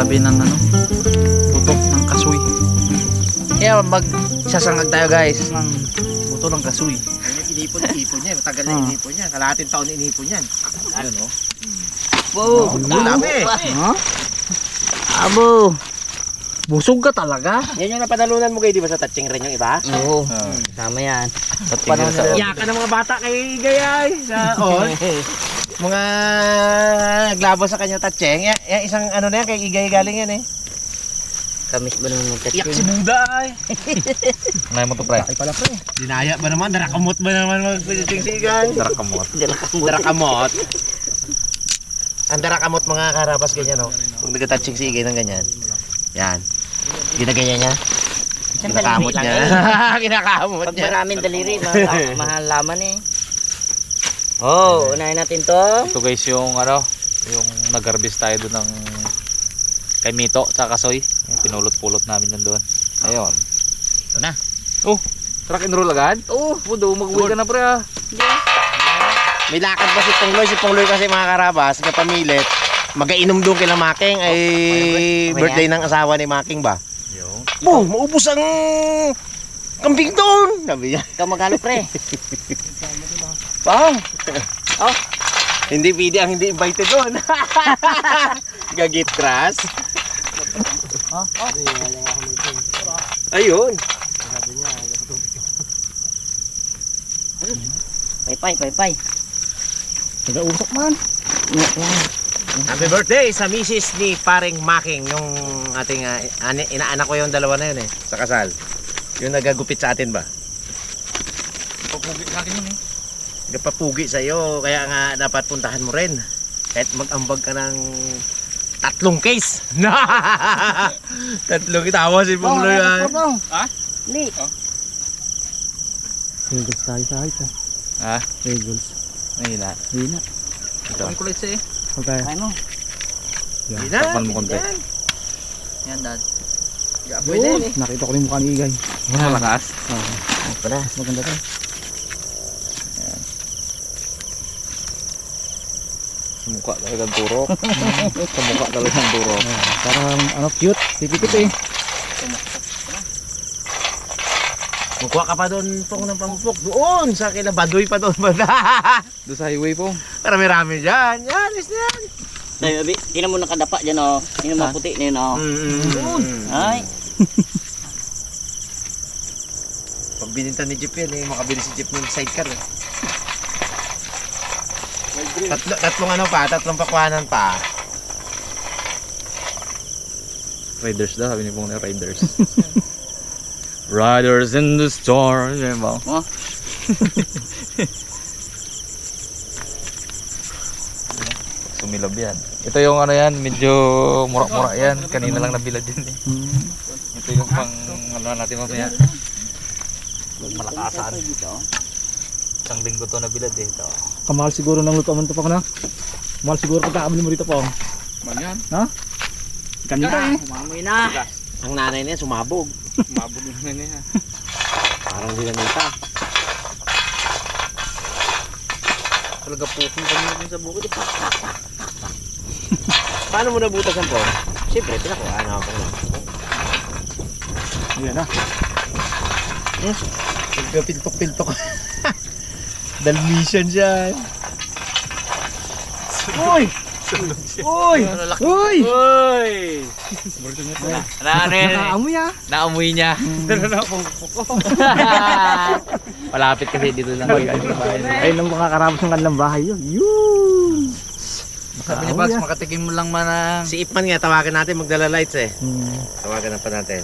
Harabi ng ano, buto ng kasoy. Kaya mag sasangag tayo guys ng buto ng kasoy. Inipon, inipon yan. Matagal na Ah. inipon yan. Kalahating taon inipon yan. Ano no? Wow! Ang dami. Ha? Abo! Busog ka talaga? Yan yung napanalunan mo kayo, di ba sa touching rin yung iba? Oo. Tama yan. Panahon nila. Iyakan ng mga bata kay Gayay sa all. mga naglabo sa kanya touching. Yan, yan isang ano na yan, kay Igay galing yan eh. Kamis ba naman Iyak si? Buda ay. Nay mo to pre. Ay pala pre. Dinaya ba naman? Darakamot ba naman mag-touching si Igay? Darakamot. Darakamot. Ang darakamot mga karapas ganyan no. Pag nag-touching si Igay ng ganyan. Yan. Ginaganyan niya. Kinakamot niya. Kinakamot Pag niya. maraming daliri, mahal, mahal laman eh. Oh, unahin natin to. Ito guys yung ano, yung nag-harvest tayo doon ng kay Mito sa Kasoy. Pinulot-pulot namin yan doon. Ayun. Ito na. Oh, truck and roll agad? Oo, oh, pudo, mag-uwi ka na pre ah. May lakad pa si Pongloy. Si Pongloy kasi mga karabas, kapamilit, magainom doon kila Making ay birthday ng asawa ni Making ba? Yung. Boom! Maubos ang kambing doon! Sabi niya. Ikaw maghalo pre. Pang! Oh. Hindi pwede ang hindi invited doon. Gagit crash. Oh, oh. Ayun. Paypay, paypay. Nag-usok man. Happy birthday sa misis ni paring Making, yung ating ani- inaanak ko yung dalawa na yun eh, sa kasal. Yung nagagupit sa atin ba? Pupugi sa akin yun eh. Nagpapugi sa iyo, kaya nga dapat puntahan mo rin. Kahit mag-ambag ka ng tatlong case. tatlong itawa si Pungloy. ah. Ha? Hindi. Regals tayo sa height ah. Ha? Regals. Mahina. Hindi na. Ito. Ang kulit siya eh. Okay. Ano? Hindi na. Takpan mo konti. yan. Yan dad. Pwede yan eh. Nakita ko rin mukha ni Igay. Malakas. Oh, pala. Maganda to. Mukha talagang turok. Sa mukha talagang turok. Parang ano cute. Pipipit eh. Magkuha ka pa doon pong ng pampupok. Doon sa kila Badoy pa doon. Doon sa highway po. Marami-rami dyan. Yan, is na yan. Dahil, abi, tingnan mo nakadapa dyan oh. Tingnan mo Ha? puti na yun oh. Mm. Ay, Pag bininta ni Jeep yan eh, makabili si Jeep ng sidecar eh. Tatlo, tatlong ano pa, tatlong pakwanan pa. Riders daw, sabi ni Pong na Riders. Riders in the storm. Yan ba? Oh. Sumilab yan. Ito yung ano yan, medyo mura-mura yan. Kanina lang nabilad yan eh. Ito yung pang ano natin mamaya. Malakasan. Isang linggo to nabilad eh. Ito. Kamahal siguro ng luto man to pa na. Mahal siguro pagkakamali mo dito po. Man yan. Kanina eh. Umamoy na. Ang nanay niya sumabog. Mabog na niya. Parang dinamita. Talaga puking kami din sa bukid. Paano mo nabutas ang pong? Siyempre, pinakuha na ako na. Yan na. Nagpiltok-piltok. Dalmatian siya. Uy! Uy! Uy! Uy! Naamoy Nakaamoy ah. Naamoy niya. Malapit kasi dito lang. Ay, nang mga karabas ng kanilang bahay yun. Yun! Sabi ni Bags, makatikim mo lang man ang... Si Ipman nga, tawagan natin magdala lights eh. Hmm. Tawagan na pa natin.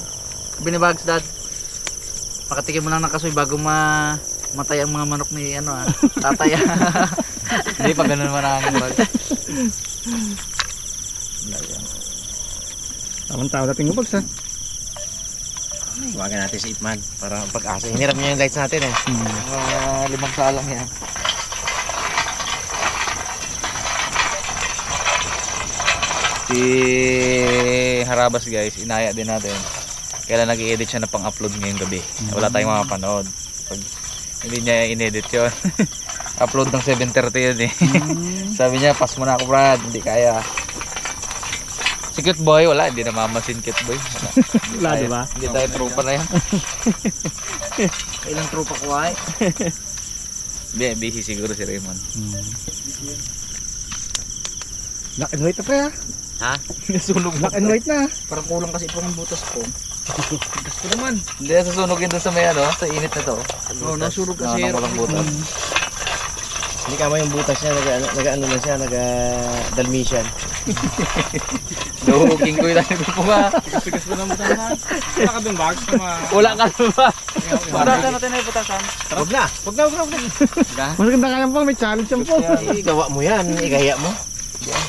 Sabi ni Bags, dad, makatikim mo lang ng kasoy bago ma... matay ang mga manok ni ano ah, tatay. Hindi pa ganun maraming bag. Tamang tao dating ubags ha. Tawagan natin si Ipman para pag-asa. Hiniram niya yung lights natin eh. Hmm. Mga limang salang yan. Si Harabas guys, inaya din natin. Kailan nag-i-edit siya na pang-upload ngayong gabi. Wala tayong makapanood. Pag hindi niya in-edit yun. Upload ng 7.30 yun eh. Sabi niya, pas mo na ako Brad, hindi kaya. Si Cute Boy, wala. Hindi namamasin Cute Boy. Wala, Wala, tayo- di ba? Hindi tayo tropa na yan. Ilang tropa ko ay. Hindi, busy siguro si Raymond. Black and white na pre ha. Ha? Nasunog Black and white na. Parang kulang kasi po ng butas ko. Gusto naman. Hindi, susunogin doon sa may ano, sa init na to. Oo, nasurog kasi. Ano, walang butas. Hindi ka mo yung butas niya, nag, ano, nag, ano na siya, nag Dalmatian. Duhugin ko yung lalim ko ba? Wala ka dun bags na Wala ka na ba? Butasan natin na yung butasan. Huwag na, huwag na, huwag na, huwag na. Mas ganda ka yan po, may challenge yan po. Igawa mo yan, igaya mo.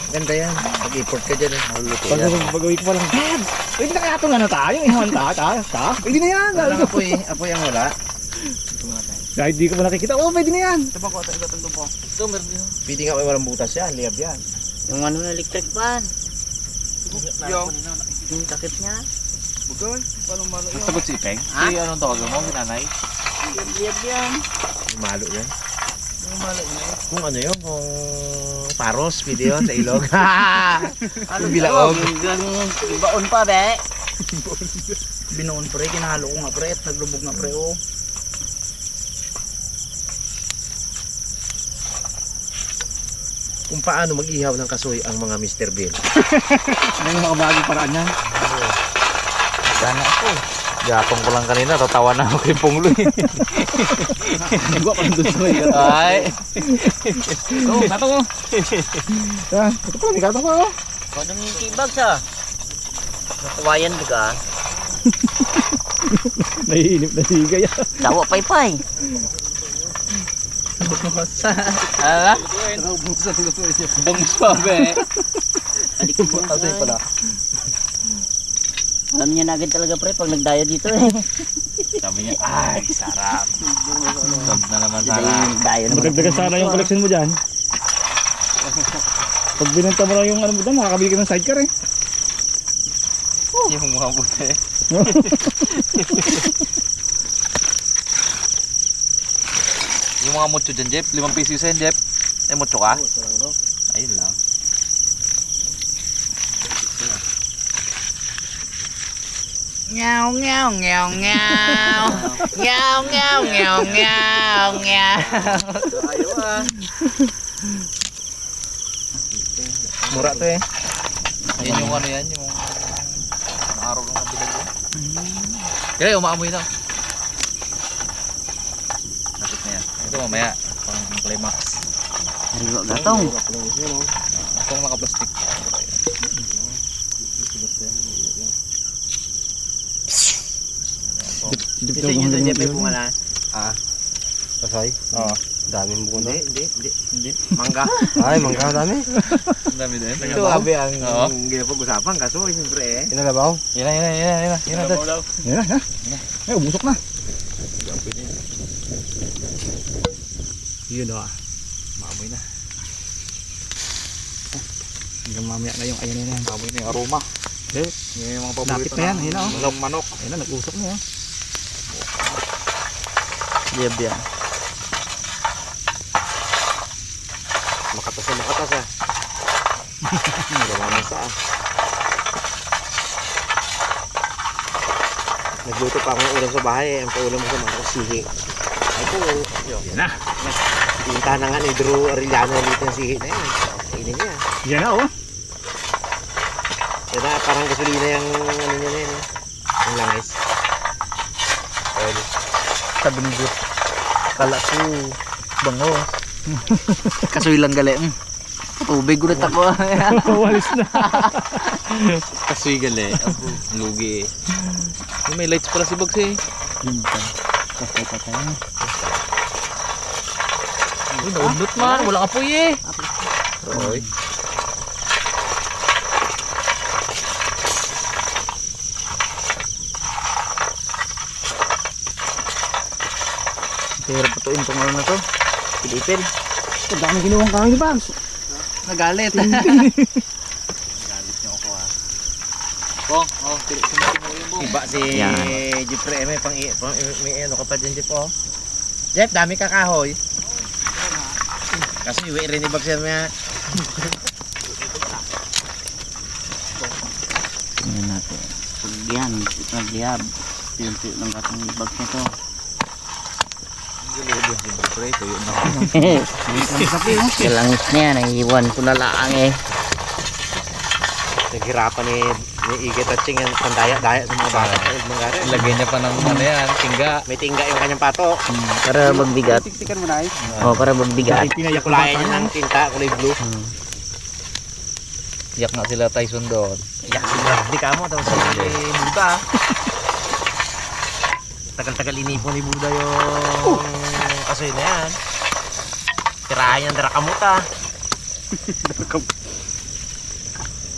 Ganda yan. Mag-import ka dyan eh. Pag pag-uwi ko pa lang, Dad! Pwede na kaya itong ano tayo, ihawan ta, ta, ta? Pwede na yan! Walang apoy, apoy ang wala. Kahit di ko pa nakikita, oh pwede na yan! Ito ba ko? Ito ba ito po? Ito, meron din. Pwede nga may walang butas yan, liyab yan. Yung ano yung electric fan. Yo. Yung takip niya. Bugol. Paano malo yun? Sagot si Peng? Si anong tawag mo? Nanay? Liyab yan. Malo yan. Kung ano yun, kung paros, pwede yun sa ilog. Ano Bilaog. Ibaon pa be. Binoon pre. Kinahalo ko nga pre. At naglubog nga pre. Oh. kung paano mag-ihaw ng kasoy ang mga Mr. Bill. Ano yung mga bagong paraan yan? Sana ako. Gapong ko lang kanina, tatawa na ako kay Ponglo. Nagwa pa dun sa may Ay! Oh, kato ko! Yan, ito pala, may kato ko oh! Paano yung tibag sa? Natuwayan ba ka? Naiinip na sigay. Dawa paypay. Ala? Bangus pa be. Kasi pala. Alam niya na agad talaga pre pag nagdaya dito eh. Sabi niya, ay, sarap. Sab na naman sana. Dayo naman. Magdagdagan sana yung collection mo dyan. Pag binenta mo lang yung ano mo dyan, makakabili ka ng sidecar eh. Yung mga buti. yung mga mucho dyan, Jeff. Limang piso yun, Jeff. Eh, mucho ka? Ayun lang. Ngaw, ngaw, ngaw, ngaw. Ngaw, ngaw, ngaw, ngaw, ngaw. Ayaw ah. Mura to eh. Yan yung ano yan, yung araw ng nabilag ko. Kaya umaamoy na. Lapit na yan. Ito mamaya, pang climax. Hariwa gatong. Kung naka-plastic. Ito yun doon, Jeff, may bunga na. Ah. Kasoy? Oo. Daming bunga. Hindi, hindi, hindi. Mangga. Ay, mangga dami. Ang dami din. Ito abi ang ginapag-usapan kasoy, siyempre eh. Inalabaw? Yan na, yan na, yan na, yan na. Yan. Yan na, ha? Ay, ubusok na. Yun oh. Maamoy na. Hanggang mamaya na yung ayan na yan. Maamoy na yung aroma. Eh, Yan yung mga Lapit paborito na yan, ayun na, oh. Walang manok. Ayun na, nag-usok na oh. Yab yan. Makatas na makatas ah. Gawa mo sa ah. Nagluto pa akong ulam sa bahay eh. Ang paulam mo sa mga sihi. Ay po, Yan na. pinta na nga ni Drew Arellano dito yung sihi na yun. Kainin niya. Yan na oh. Yan na, parang gasolina yung ano niya na yun. eh. Yung langis. Oil. Sabi ni Jeff. Kala ko. Bango. Kasoy lang gali. Mm. Tubig ulit ako. Walis na. Kasoy gali. Ang lugi eh. May lights pala si Bugs eh. Yun pa. Patay patay na. Uy, naunot man. Walang apoy eh. Oy. Hirap patuin tong ano na to. Pilipil. Ang dami ginawang kahoy ni Bags. Nagalit. Bong, oh, sumitin mo yung bong. Iba si Yan. Jeffrey. Eh, may, pang, pang, may ano ka pa dyan, Jeff, oh. Jeff, dami ka kahoy. Kasi iwi rin ibag siya mga Tingnan natin. Pag yan, nagliyab. Tuyong-tuyo ng katong bag nito. Pre, tuyo na. Kalangis niya, naiiwan ko na lang eh. Naghirapan ni, ni Iggy Touching yan, pandaya-daya ng mga bata. sa mga. Lagyan niya pa ng ano yan, tingga. May tingga yung kanyang pato. Para magbigat. Tiktikan mo na eh. Oh, para magbigat. Pinayak ko Kulayan bata niya ng tinta, kulay blue. Yak nga sila Tyson doon. Yak si Bradley ka mo, tapos si Buda. Tagal-tagal inipon ni Buda yung kasoy na yan. Tirahan yung darakamuta.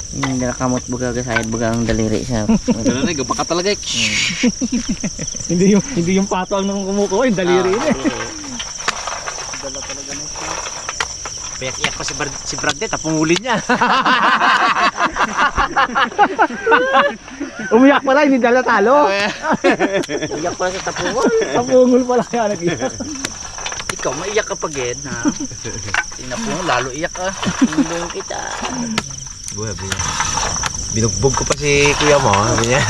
Hindi nakamot buga kasayad buga ang daliri siya. Ganun na, gaba ka talaga. eh. Hindi yung hindi yung pato ang nang kumukuha, yung daliri Ah, niya. Payak-iyak pa si, Brad, si Bradley, tapungulin niya. Umiyak pala, hindi dala talo. Iyak pala sa tapungon. Tapungol pala kaya nag-iyak. Ikaw, maiyak ka pa gen, ha? Tingnan po, lalo iyak ka. Tindong kita. Buhay, buhay. Binugbog ko pa si kuya mo, sabi niya.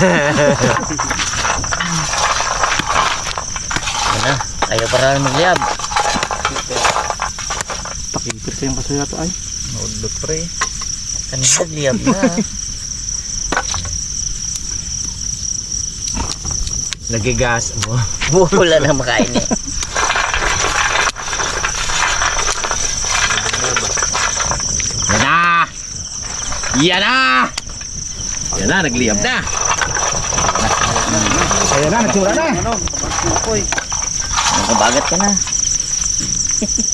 Ano? Ayaw para magliyab. Pakipir sa yung kasuya to ay. Naudlot pre. Kanina liyab na. Nagigas mo. Buhol na makain eh. Yan na! Yan na! Yan na, nagliyab na. Ayan na, nagsura na. Nakabagat ka na.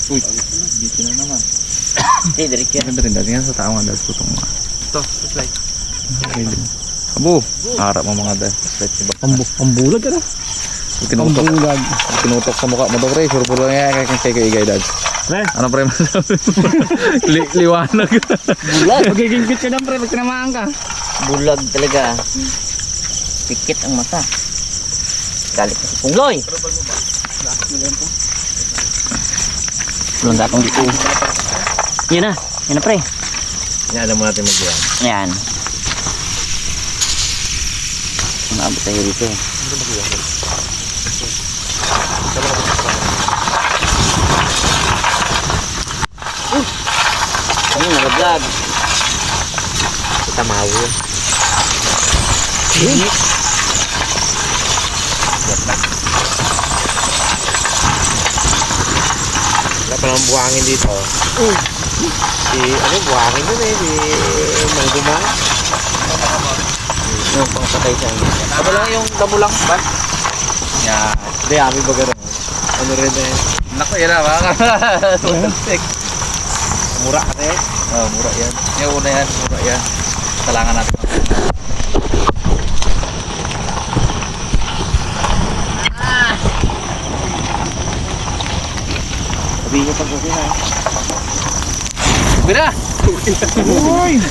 Dito na naman. Eh, diretso yan. Ganda rin dati nga sa tao nga dahil tutong mga. Ito, slide. Abo! Harap mo mga dahil. Ambu, ambulag ka na. Tinutok. Ambulag. Tinutok sa mukha mo to pre. Sure po lang yan kay kay kay igay dad. Pre, Ano pre mo? Li liwanag. Bulag. magiging fit ka na pre, pag tinamaan ka. Bulag talaga. Pikit ang mata. Galit na si Pungloy. Walang gatong dito. Yan na. Yan na pre. Yan, alam mo natin magliyab. Ayan. Umabot tayo dito. Uh! Ano, nag-vlog. Tamaw yun. Wala pa naman buhangin dito. Si, ano, buhangin yun eh. Si Mangguma. Yung pangpatay siya. Ano lang yung damo lang, ba? Yan. Hindi, ami baga rin. Ano rin eh. Naku yan na mga Tutalsik. Mura ka eh. Oh, mura yan. Yung una yan, mura yan. Talangan natin. Sabi niyo pag kasi na. Bira! Uy!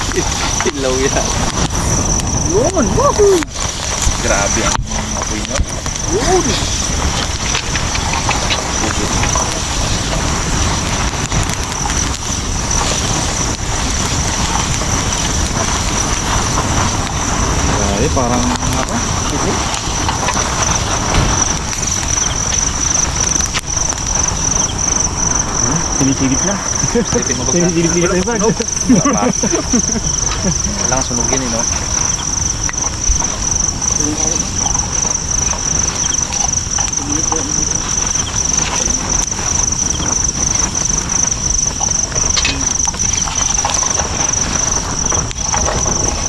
Ilaw yan. Yun! Woohoo! Grabe ang apoy nyo. Grabe, parang ako. Sinisigit na. Sinisigit na yung bag. Kailangan sunugin eh, no?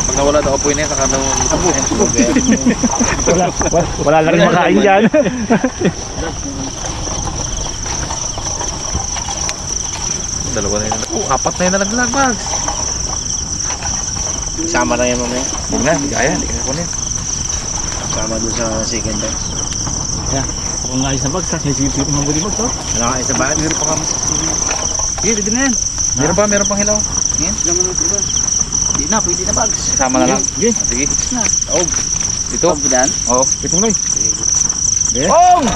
Pag nawala daw apoy na yan, saka daw sunugin. Wala, wala, wala na rin makain dyan. Dalawa na yun. Oh, apat na yun na naglag, Mags. Sama na yan mamaya. Huwag na, hindi kaya, hindi kaya kunin. Sama dun sa second time. Kung ayos na bag, sa sinisigit mo mga bag to. Ano ka isa ba? Meron pa kami sa Sige, pwede na yan. Meron pa, meron pang hilaw. Laman ng iba. Hindi na, pwede na bags. Kasama na lang. Sige. Sige. na. Oh. Ito. Pagbidan. Oh. Ito mo Ong!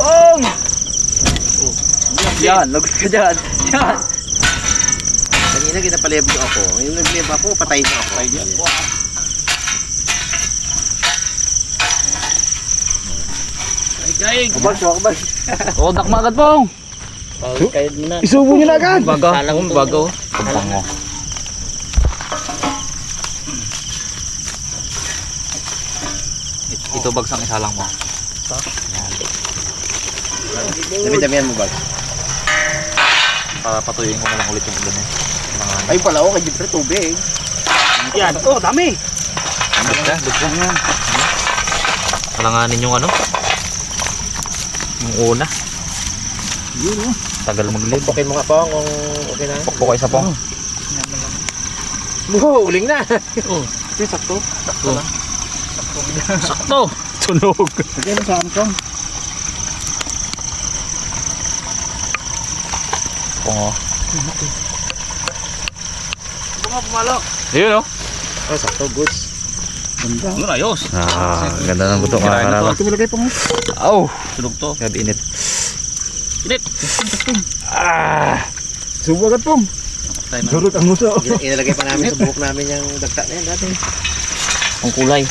Ong! Oh. Yan, lagos ka dyan. Yan. Kanina kinapalib ako. Yung naglib ako, patay na ako. Patay dyan. Wow. Kaig! Kabag, kabag. Oo, dakma agad pong. Kayad mo na. Isubo nyo na agad. Baga. Kalang bago. Kabang mo. Ito bagsang isa lang mo. Sa? Dami-damihan mo ba? Para patuyuin ko na lang ulit yung ulan eh. Mga Ay pala, oh, kay Jeffrey tubig. Yan. Oh, dami. Basta, basta nga. Kalanganin yung ano? Yung una. Tagal mag-live. Pukin mo nga po kung okay na. Pukpok isa po. Oo, uling na. Sakto. Sakto. Tunog. Lagyan mo sa Samsung. Pungo. Bunga pumalo. Ayun oh. Oh, sakto, goods. Ganda. Yun ayos. Ah, ganda ng buto na to. Ito nilagay pa mo. Aw! Sunog to. Grabe init. Init. Subo agad pong. Durot ang muso. Inalagay pa namin sa buhok namin yung dagta na yan dati. Ang kulay.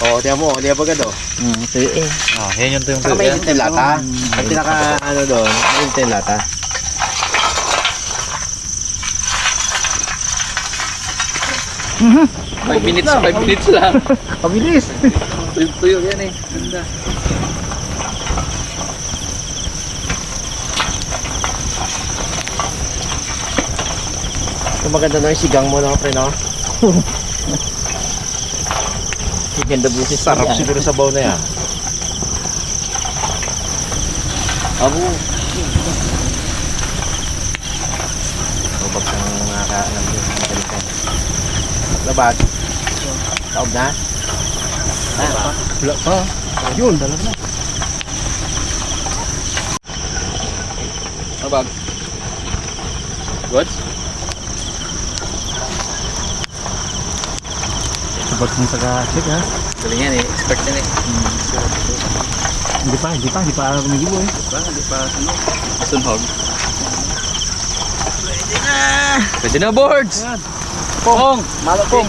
Oo, tiyan mo, hindi pa agad oh. Hmm, ito eh. Ah, yan yung tuyong Saka may tuyo. init yung lata. Ang pinaka ano doon, may init yung lata. Five minutes, five minutes lang. Pabilis. Tuyo yan eh. Ganda. Ito maganda no, yung sigang mo no, pre no? Ganda busis. Sarap siguro sa baw na yan. Abo. Ubag sa nakakaalam yun. Magalitan. Labag. Taob na? Wala pa. Yun, dalag na. Mabag. Goods? Sabag mo sa kasik ha. Galing yan eh. Expert yan eh. Hindi pa, hindi pa, hindi pa kumigibo eh. Diba? Hindi pa ano. Sunhog. Pwede na boards! Pong! Malo pong!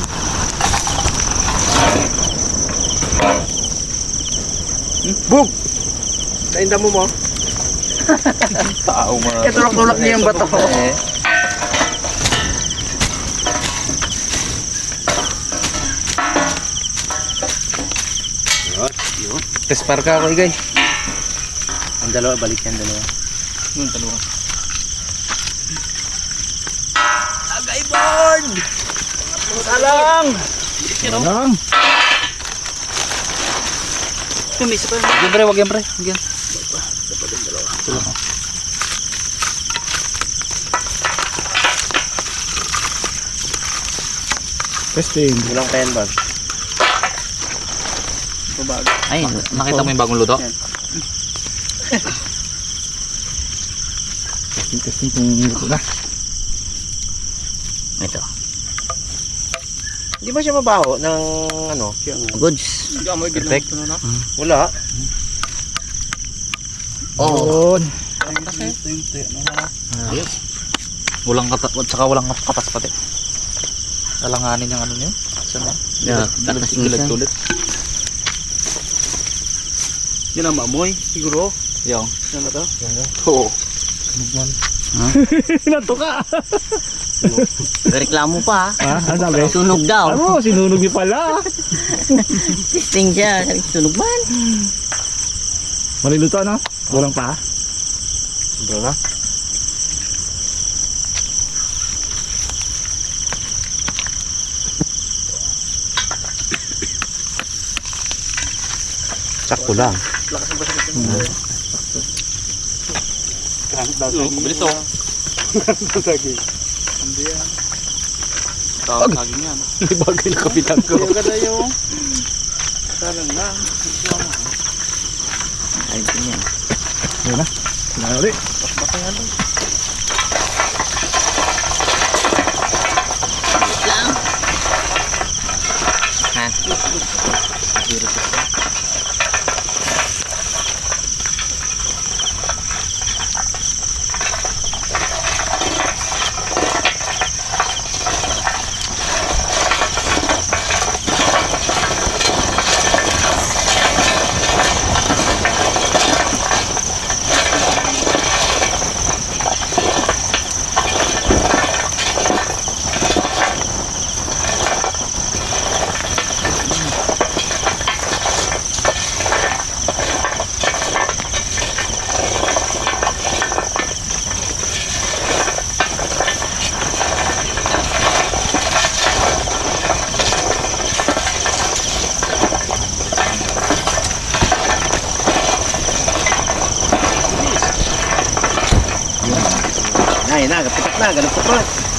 Bug! Nainda mo mo? Tao mga. Ito tulak niya yung bato. Eh. Tespar ka ako, igay. Ang dalawa, balik yan dalawa. Yun, dalawa. Lang. Tumis pa. Yan pre, wag yan pre. Wag yan. Testing. Kulang pa yan. Ay, nakita mo yung bagong luto? Testing, testing kung luto na. Ito. Di ba siya mabaho ng ano? Goods. Hindi mo Perfect. na. Wala. Oh. Yun. Walang kata, tsaka walang katas pati. Alanganin yung ano niyo. Saan na? Yeah, katas minsan. tulit. Yan ang mamoy. Siguro. Yung. Yan na to. Oo. Nato ka. Reklamo pa. Ha? Ano sabi? Sunog daw. Ano? Sinunog niyo pala. Testing siya. Sabi, sunog man. Maliluto ano? Kulang pa. Sobra na. Sakto lang. Bilis oh. Tawag saging yan. Bagay na kapitan ko. Yung ganda yung... Salang lang. Ay, ganyan. Ano ulit? Ha? na, ganun pa pa.